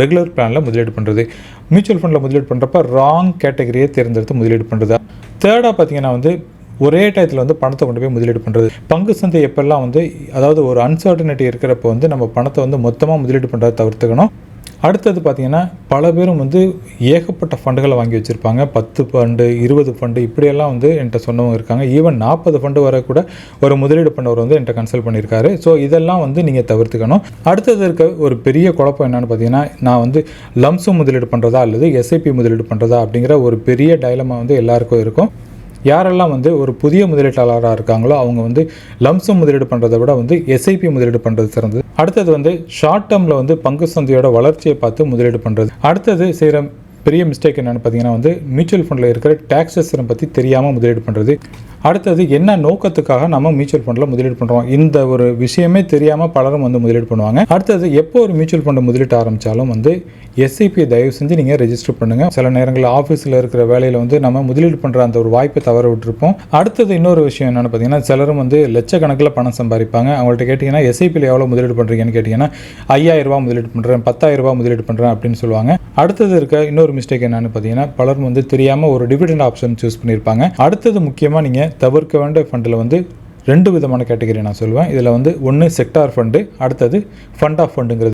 Regular பிளானில் முதலீடு பண்ணுறது மியூச்சுவல் ஃபண்டில் முதலீடு பண்ணுறப்ப ராங் கேட்டகரியை தேர்ந்தெடுத்து முதலீடு பண்ணுறது தேர்டாக பார்த்தீங்கன்னா வந்து ஒரே டயத்தில் வந்து பணத்தை கொண்டு போய் முதலீடு பண்ணுறது பங்கு சந்தை எப்பெல்லாம் வந்து அதாவது ஒரு அன்சர்டனிட்டி இருக்கிறப்ப வந்து நம்ம பணத்தை வந்து மொத்தமாக முதலீடு பண்ணுறதை தவிர்த்துக்கணும். அடுத்தது பார்த்திங்கன்னா பல பேரும் வந்து ஏகப்பட்ட ஃபண்டுகளை வாங்கி வச்சுருப்பாங்க. பத்து ஃபண்டு இருபது ஃபண்டு இப்படியெல்லாம் வந்து என்கிட்ட சொன்னவங்க இருக்காங்க. ஈவன் நாற்பது ஃபண்டு வரை கூட ஒரு முதலீடு பண்ணவர் வந்து என்கிட்ட கன்சல்ட் பண்ணியிருக்காரு. ஸோ இதெல்லாம் வந்து நீங்கள் தவிர்த்துக்கணும். அடுத்தது இருக்க ஒரு பெரிய குழப்பம் என்னென்னு பார்த்தீங்கன்னா நான் வந்து லம்சம் முதலீடு பண்ணுறதா அல்லது எஸ்ஐபி முதலீடு பண்ணுறதா அப்படிங்கிற ஒரு பெரிய டைலமா வந்து எல்லாருக்கும் இருக்கும். யாரெல்லாம் வந்து ஒரு புதிய முதலீட்டாளராக இருக்காங்களோ அவங்க வந்து லம்சம் முதலீடு பண்ணுறதை விட வந்து எஸ்ஐபி முதலீடு பண்ணுறது சிறந்தது. அடுத்தது வந்து ஷார்ட் டேர்மில் வந்து பங்கு சந்தையோட வளர்ச்சியை பார்த்து முதலீடு பண்ணுறது அடுத்தது செய்கிற பெரிய மிஸ்டேக் என்னென்னு பார்த்தீங்கன்னா வந்து மியூச்சுவல் ஃபண்டில் இருக்கிற டேக்ஸஸ் பற்றி தெரியாமல் முதலீடு பண்ணுறது அடுத்தது என்ன நோக்கத்துக்காக நம்ம மியூச்சுவல் ஃபண்டில் முதலீடு பண்ணுறோம் இந்த ஒரு விஷயமே தெரியாமல் பலரும் வந்து முதலீடு பண்ணுவாங்க. அடுத்தது எப்போ ஒரு மியூச்சுவல் ஃபண்டு முதலீட்டு ஆரம்பித்தாலும் வந்து எஸ்ஐபி தயவு செஞ்சு நீங்கள் ரெஜிஸ்டர் பண்ணுங்கள் சில நேரங்களில் ஆஃபீஸில் இருக்கிற வேலையில் வந்து நம்ம முதலீடு பண்ணுற அந்த ஒரு வாய்ப்பை தவற விட்டுருப்போம். அடுத்தது இன்னொரு விஷயம் என்னென்னு பார்த்தீங்கன்னா சிலரும் வந்து லட்சக்கணக்கில் பணம் சம்பாதிப்பாங்க. அவங்கள்ட்ட கேட்டிங்கன்னா எஸ்ஐபியில் எவ்வளோ முதலீடு பண்ணுறீங்கன்னு கேட்டிங்கன்னா ஐயாயிரம் ரூபாய் முதலீடு பண்ணுறேன் பத்தாயிரம் முதலீடு பண்ணுறேன் அப்படின்னு சொல்லுவாங்க. அடுத்தது இருக்க இன்னொரு மிஸ்டேக் என்னென்னு பார்த்தீங்கன்னா பலரும் வந்து தெரியாமல் ஒரு டிவிடெண்ட் ஆப்ஷன் சூஸ் பண்ணியிருப்பாங்க. அடுத்தது முக்கியமாக நீங்கள் தவிர்க்க வேண்டிய ஃபண்டில் வந்து ரெண்டு விதமான கேட்டகரி நான் சொல்லுவேன் இதில் வந்து ஒன்று செக்டார் ஃபண்டு அடுத்தது ஃபண்ட் ஆஃப் ஃபண்டுங்கிறது